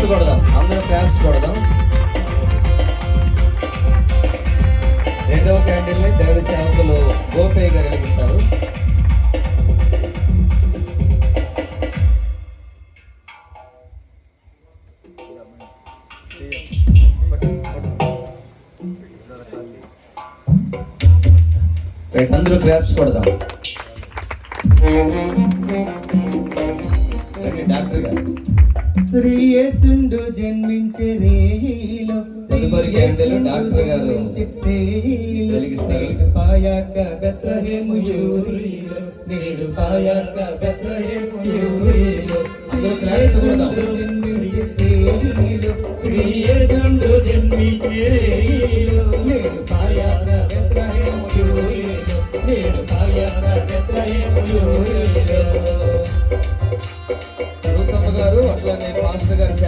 Claps కొడదాం. అందరూ claps కొడదాం. రెండవ క్యాండిల్ని దైవ సేవకులు గోపయ్య గారు వెలిగిస్తారు. అందరూ క్రాప్స్ కొడదాం. డాక్టర్ గారు. శ్రీయేసుండు జన్మించే రేయిలో డాక్టర్ గారు. నేడు పాయాక బెత్లహేము యూరిలో నేడు పాయాక బెత్లహేము యూరిలో జన్మించే రేయిలో శ్రీయేసుండు జన్మించే రేయిలో నేడు పాయాక యూరిలో నేడు పాయాక యూరిలో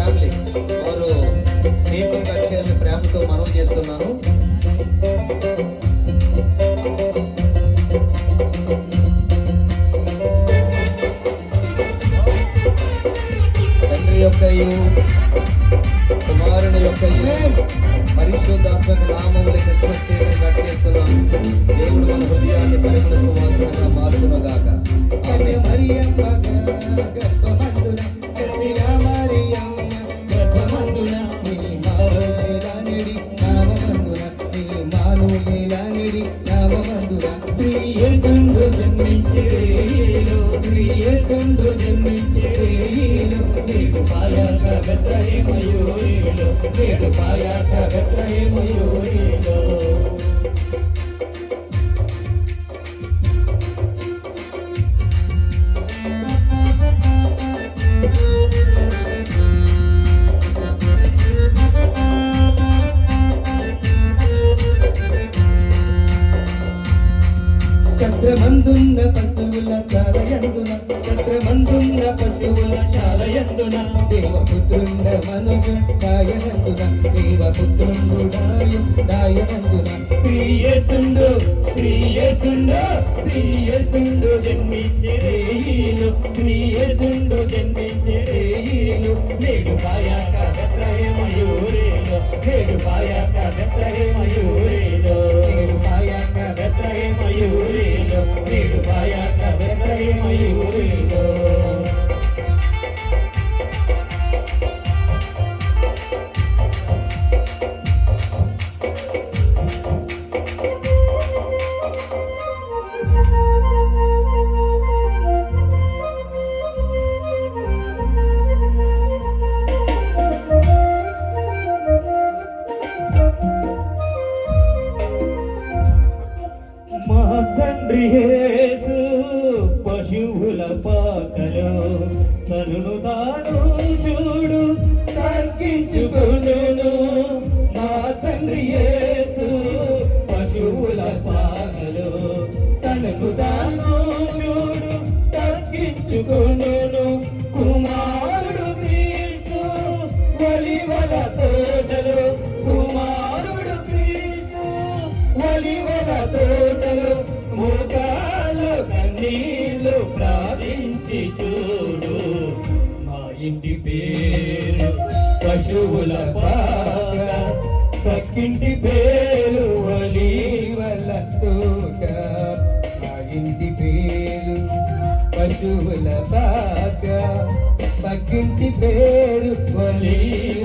ఫ్యామిలీ. వారు దీపం కచేరిని ప్రేమతో మనం చేస్తున్నాను. తండ్రి యొక్క కుమారుని యొక్క పరిశుద్ధాత్మక నామములు క్రిస్మస్ తీరుని కట్ చేస్తున్నాం దేవుడు మన హృదయాన్ని నామమందున శ్రీయేసుండు జన్మించే రేయిలో శ్రీయేసుండు జన్మించే రేయిలో నేడు పాయాక బెత్లహేమయూరిలో నేడు పాయాక బెత్లహేమయూరిలో చంద్రమందున్న పశువుల శాలయందున చంద్రమందున్న పశువుల శాలయందున దేవపుత్రుండ మనుజు దాయనందున దేవపుత్రుండు దాయ దాయనందున. శ్రీయసుండు శ్రీయసుండు శ్రీయసుండు జన్మించే శ్రీయసుండు శ్రీయేసుండు నేడు పాయాక బెత్లహేమయూరిలో నేడు పాయాక గత్రయ బెత్లహేమయూరిలో నేడు పాయాక యేసు పశువుల పాకలో తనను తాను చూడు తగ్గించుకును నా తండ్రి యేసు పశువుల పాకలో తనకు తాను చూడు తగ్గించుకును కుమారుడు క్రీస్తు వలివల తోటలో కుమారుడు క్రీస్తు వలివల తోటలో నీళ్ళు ప్రార్థించి చూడు. మా ఇంటి పేరు పశువుల పాక సక్కింటి పేరు వలీవల తోట మా ఇంటి పేరు పశువుల పాక పక్కింటి పేరు వలీవ